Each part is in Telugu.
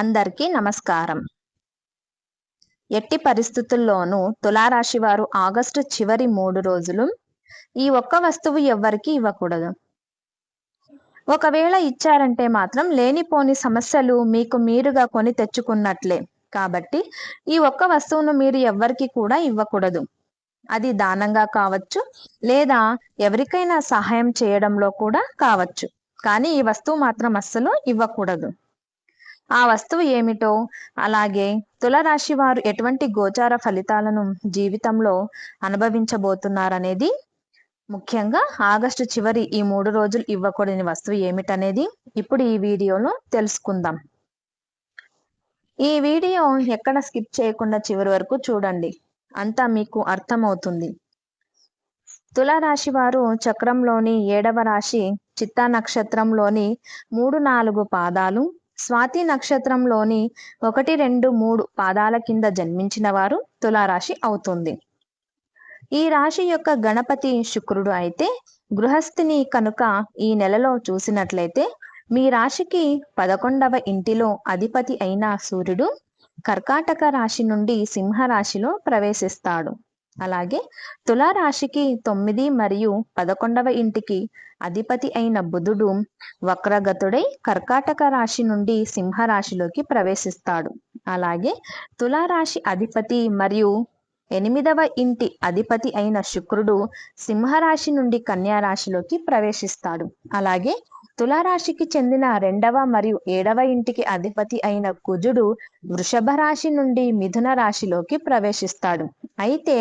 అందరికీ నమస్కారం. ఎట్టి పరిస్థితుల్లోనూ తులారాశి వారు ఆగస్టు చివరి మూడు రోజులు ఈ ఒక్క వస్తువు ఎవ్వరికి ఇవ్వకూడదు. ఒకవేళ ఇచ్చారంటే మాత్రం లేనిపోని సమస్యలు మీకు మీరుగా కొని తెచ్చుకున్నట్లే. కాబట్టి ఈ ఒక్క వస్తువును మీరు ఎవ్వరికి కూడా ఇవ్వకూడదు. అది దానంగా కావచ్చు లేదా ఎవరికైనా సహాయం చేయడంలో కూడా కావచ్చు. కానీ ఈ వస్తువు మాత్రం అస్సలు ఇవ్వకూడదు. ఆ వస్తువు ఏమిటో? అలాగే తులరాశి వారు ఎటువంటి గోచార ఫలితాలను జీవితంలో అనుభవించబోతున్నారనేది? ముఖ్యంగా ఆగస్టు చివరి ఈ మూడు రోజులు ఇవ్వకూడని వస్తువు ఏమిటనేది? ఇప్పుడు ఈ వీడియోలో తెలుసుకుందాం. ఈ వీడియో ఎక్కడ స్కిప్ చేయకుండా చివరి వరకు చూడండి. అంతా మీకు అర్థమవుతుంది. తులారాశి వారు చక్రంలోని ఏడవ రాశి చిత్తా నక్షత్రంలోని మూడు నాలుగు పాదాలు స్వాతి నక్షత్రంలోని ఒకటి రెండు మూడు పాదాల కింద జన్మించిన వారు తులారాశి అవుతుంది. ఈ రాశి యొక్క గణపతి శుక్రుడు అయితే గృహస్థిని కనుక ఈ నెలలో చూసినట్లయితే మీ రాశికి పదకొండవ ఇంటిలో అధిపతి అయిన సూర్యుడు కర్కాటక రాశి నుండి సింహ రాశిలో ప్రవేశిస్తాడు. అలాగే తులారాశికి తొమ్మిది మరియు పదకొండవ ఇంటికి అధిపతి అయిన బుధుడు వక్రగతుడై కర్కాటక రాశి నుండి సింహరాశిలోకి ప్రవేశిస్తాడు. అలాగే తులారాశి అధిపతి మరియు ఎనిమిదవ ఇంటి అధిపతి అయిన శుక్రుడు సింహరాశి నుండి కన్యారాశిలోకి ప్రవేశిస్తాడు. అలాగే తులారాశికి చెందిన రెండవ మరియు ఏడవ ఇంటికి అధిపతి అయిన కుజుడు వృషభ రాశి నుండి మిథున రాశిలోకి ప్రవేశిస్తాడు. అయితే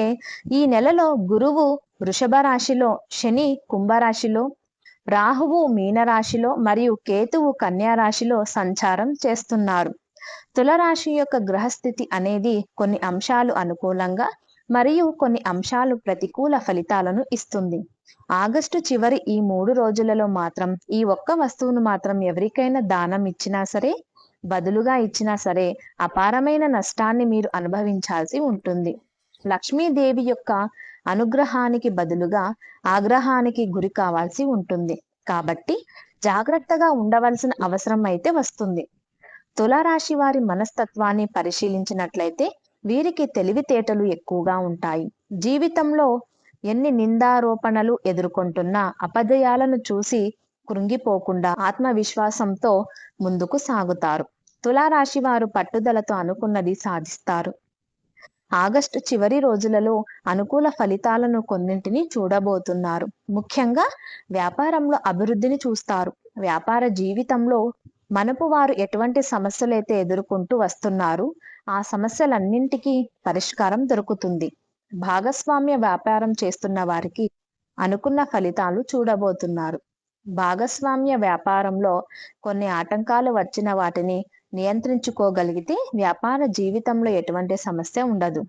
ఈ నెలలో గురువు వృషభ రాశిలో శని కుంభరాశిలో రాహువు మీనరాశిలో మరియు కేతువు కన్యారాశిలో సంచారం చేస్తున్నారు. తులరాశి యొక్క గ్రహస్థితి అనేది కొన్ని అంశాలు అనుకూలంగా మరియు కొన్ని అంశాలు ప్రతికూల ఫలితాలను ఇస్తుంది. ఆగస్టు చివరి ఈ మూడు రోజులలో మాత్రం ఈ ఒక్క వస్తువును మాత్రం ఎవరికైనా దానం ఇచ్చినా సరే బదులుగా ఇచ్చినా సరే అపారమైన నష్టాన్ని మీరు అనుభవించాల్సి ఉంటుంది. లక్ష్మీదేవి యొక్క అనుగ్రహానికి బదులుగా ఆగ్రహానికి గురి కావాల్సి ఉంటుంది. కాబట్టి జాగ్రత్తగా ఉండవలసిన అవసరం అయితే వస్తుంది. తులారాశి వారి మనస్తత్వాన్ని పరిశీలించినట్లయితే వీరికి తెలివితేటలు ఎక్కువగా ఉంటాయి. జీవితంలో ఎన్ని నిందారోపణలు ఎదుర్కొంటున్నా అపజయాలను చూసి కృంగిపోకుండా ఆత్మవిశ్వాసంతో ముందుకు సాగుతారు. తులారాశి వారు పట్టుదలతో అనుకున్నది సాధిస్తారు. ఆగస్టు చివరి రోజులలో అనుకూల ఫలితాలను కొన్నింటిని చూడబోతున్నారు. ముఖ్యంగా వ్యాపారంలో అభివృద్ధిని చూస్తారు. వ్యాపార జీవితంలో మనపు వారు ఎటువంటి సమస్యలైతే ఎదుర్కొంటూ వస్తున్నారు ఆ సమస్యలన్నింటికీ పరిష్కారం దొరుకుతుంది. భాగస్వామ్య వ్యాపారం చేస్తున్న వారికి అనుకున్న ఫలితాలు చూడబోతున్నారు. భాగస్వామ్య వ్యాపారంలో కొన్ని ఆటంకాలు వచ్చిన వాటిని నియంత్రించుకోగలిగితే వ్యాపార జీవితంలో ఎటువంటి సమస్య ఉండదు.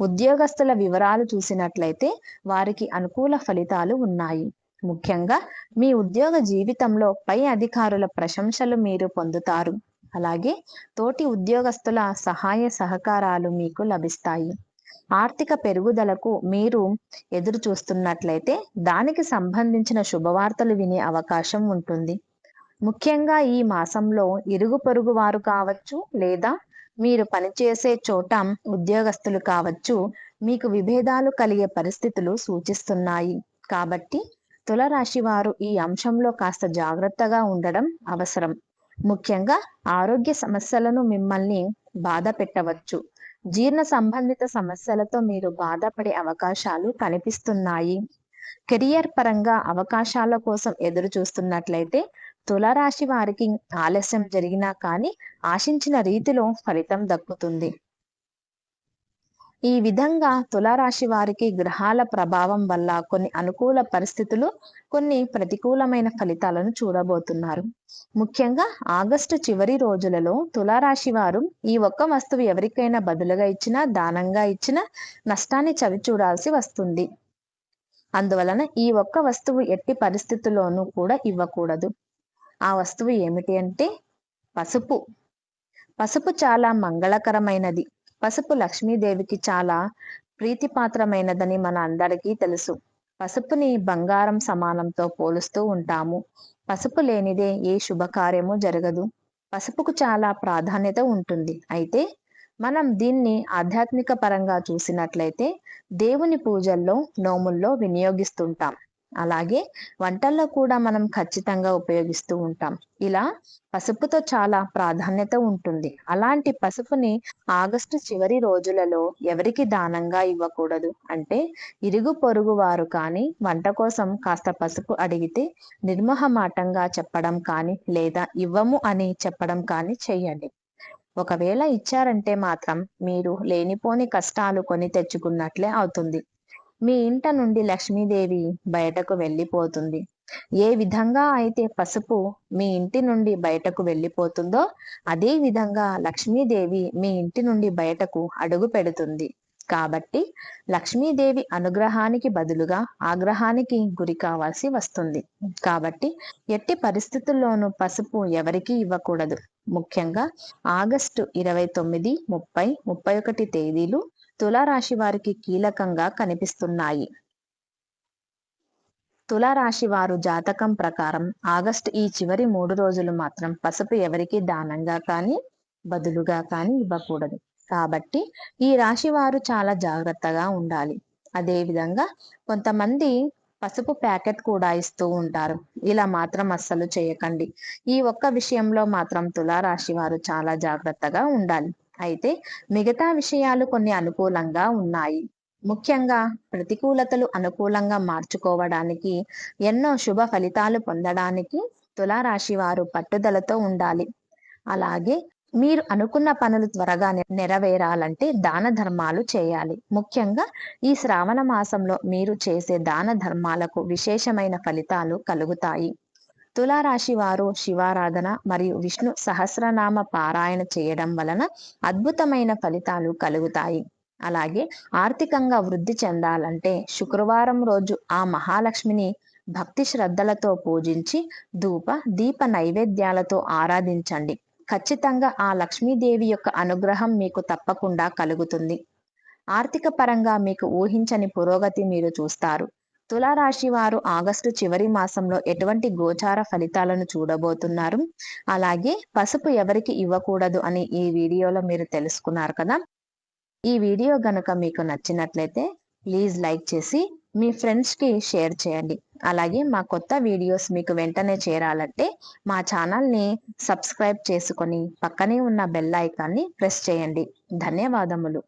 ఉద్యోగస్తుల వివరాలు చూసినట్లయితే వారికి అనుకూల ఫలితాలు ఉన్నాయి. ముఖ్యంగా మీ ఉద్యోగ జీవితంలో పై అధికారుల ప్రశంసలు మీరు పొందుతారు. అలాగే తోటి ఉద్యోగస్తుల సహాయ సహకారాలు మీకు లభిస్తాయి. ఆర్థిక పెరుగుదలకు మీరు ఎదురు చూస్తున్నట్లయితే దానికి సంబంధించిన శుభవార్తలు వినే అవకాశం ఉంటుంది. ముఖ్యంగా ఈ మాసంలో ఇరుగు పొరుగు వారు కావచ్చు లేదా మీరు పనిచేసే చోట ఉద్యోగస్తులు కావచ్చు మీకు విభేదాలు కలిగే పరిస్థితులు సూచిస్తున్నాయి. కాబట్టి తులరాశి వారు ఈ అంశంలో కాస్త జాగ్రత్తగా ఉండడం అవసరం. ముఖ్యంగా ఆరోగ్య సమస్యలను మిమ్మల్ని బాధ పెట్టవచ్చు. జీర్ణ సంబంధిత సమస్యలతో మీరు బాధపడే అవకాశాలు కనిపిస్తున్నాయి. కెరియర్ పరంగా అవకాశాల కోసం ఎదురు చూస్తున్నట్లయితే తులరాశి వారికి ఆలస్యం జరిగినా కానీ ఆశించిన రీతిలో ఫలితం దక్కుతుంది. ఈ విధంగా తులారాశి వారికి గ్రహాల ప్రభావం వల్ల కొన్ని అనుకూల పరిస్థితులు కొన్ని ప్రతికూలమైన ఫలితాలను చూడబోతున్నారు. ముఖ్యంగా ఆగస్టు చివరి రోజులలో తులారాశి వారు ఈ ఒక్క వస్తువు ఎవరికైనా బదులుగా ఇచ్చినా దానంగా ఇచ్చినా నష్టాన్ని చవిచూడాల్సి వస్తుంది. అందువలన ఈ ఒక్క వస్తువు ఎట్టి పరిస్థితుల్లోనూ కూడా ఇవ్వకూడదు. ఆ వస్తువు ఏమిటి అంటే పసుపు. పసుపు చాలా మంగళకరమైనది. పసుపు లక్ష్మీదేవికి చాలా ప్రీతిపాత్రమైనదని మన అందరికీ తెలుసు. పసుపుని బంగారం సమానంతో పోలుస్తూ ఉంటాము. పసుపు లేనిదే ఏ శుభకార్యము జరగదు. పసుపుకు చాలా ప్రాధాన్యత ఉంటుంది. అయితే మనం దీన్ని ఆధ్యాత్మిక పరంగా చూసినట్లయితే దేవుని పూజల్లో నోముల్లో వినియోగిస్తుంటాం. అలాగే వంటల్లో కూడా మనం ఖచ్చితంగా ఉపయోగిస్తూ ఉంటాం. ఇలా పసుపుతో చాలా ప్రాధాన్యత ఉంటుంది. అలాంటి పసుపుని ఆగస్టు చివరి రోజులలో ఎవరికి దానంగా ఇవ్వకూడదు. అంటే ఇరుగు పొరుగు వారు కానీ వంట కోసం కాస్త పసుపు అడిగితే నిర్మహమాటంగా చెప్పడం కానీ లేదా ఇవ్వము అని చెప్పడం కానీ చెయ్యండి ఒకవేళ ఇచ్చారంటే మాత్రం మీరు లేనిపోని కష్టాలు కొని తెచ్చుకున్నట్లే అవుతుంది. మీ ఇంట నుండి లక్ష్మీదేవి బయటకు వెళ్ళిపోతుంది. ఏ విధంగా అయితే పసుపు మీ ఇంటి నుండి బయటకు వెళ్ళిపోతుందో అదే విధంగా లక్ష్మీదేవి మీ ఇంటి నుండి బయటకు అడుగు పెడుతుంది. కాబట్టి లక్ష్మీదేవి అనుగ్రహానికి బదులుగా ఆగ్రహానికి గురి కావాల్సి వస్తుంది. కాబట్టి ఎట్టి పరిస్థితుల్లోనూ పసుపు ఎవరికీ ఇవ్వకూడదు. ముఖ్యంగా ఆగస్టు ఇరవై తొమ్మిది ముప్పై ముప్పై ఒకటి తేదీలు తులారాశి వారికి కీలకంగా కనిపిస్తున్నాయి. తులారాశి వారు జాతకం ప్రకారం ఆగస్టు ఈ చివరి మూడు రోజులు మాత్రం పసుపు ఎవరికి దానంగా కానీ బదులుగా కానీ ఇవ్వకూడదు. కాబట్టి ఈ రాశి వారు చాలా జాగ్రత్తగా ఉండాలి. అదే విధంగా కొంతమంది పసుపు ప్యాకెట్ కూడా ఇస్తూ ఉంటారు. ఇలా మాత్రం అస్సలు చేయకండి. ఈ ఒక్క విషయంలో మాత్రం తులారాశి వారు చాలా జాగ్రత్తగా ఉండాలి. అయితే మిగతా విషయాలు కొన్ని అనుకూలంగా ఉన్నాయి. ముఖ్యంగా ప్రతికూలతలు అనుకూలంగా మార్చుకోవడానికి ఎన్నో శుభ ఫలితాలు పొందడానికి తులారాశి వారు పట్టుదలతో ఉండాలి. అలాగే మీరు అనుకున్న పనులు త్వరగా నెరవేరాలంటే దాన ధర్మాలు చేయాలి. ముఖ్యంగా ఈ శ్రావణ మాసంలో మీరు చేసే దాన ధర్మాలకు విశేషమైన ఫలితాలు కలుగుతాయి. తులారాశి వారు శివారాధన మరియు విష్ణు సహస్రనామ పారాయణ చేయడం వలన అద్భుతమైన ఫలితాలు కలుగుతాయి. అలాగే ఆర్థికంగా వృద్ధి చెందాలంటే శుక్రవారం రోజు ఆ మహాలక్ష్మిని భక్తి శ్రద్ధలతో పూజించి ధూప దీప నైవేద్యాలతో ఆరాధించండి. ఖచ్చితంగా ఆ లక్ష్మీదేవి యొక్క అనుగ్రహం మీకు తప్పకుండా కలుగుతుంది. ఆర్థిక పరంగా మీకు ఊహించని పురోగతి మీరు చూస్తారు. తులారాశి వారు ఆగస్టు చివరి మాసంలో ఎటువంటి గోచార ఫలితాలను చూడబోతున్నారు? అలాగే పసుపు ఎవరికి ఇవ్వకూడదు అని ఈ వీడియోలో మీరు తెలుసుకున్నారు కదా? ఈ వీడియో గనుక మీకు నచ్చినట్లయితే ప్లీజ్ లైక్ చేసి మీ ఫ్రెండ్స్కి షేర్ చేయండి. అలాగే మా కొత్త వీడియోస్ మీకు వెంటనే చేరాలంటే మా ఛానల్ని సబ్స్క్రైబ్ చేసుకొని పక్కనే ఉన్న బెల్ ఐకాన్ని ప్రెస్ చేయండి. ధన్యవాదములు.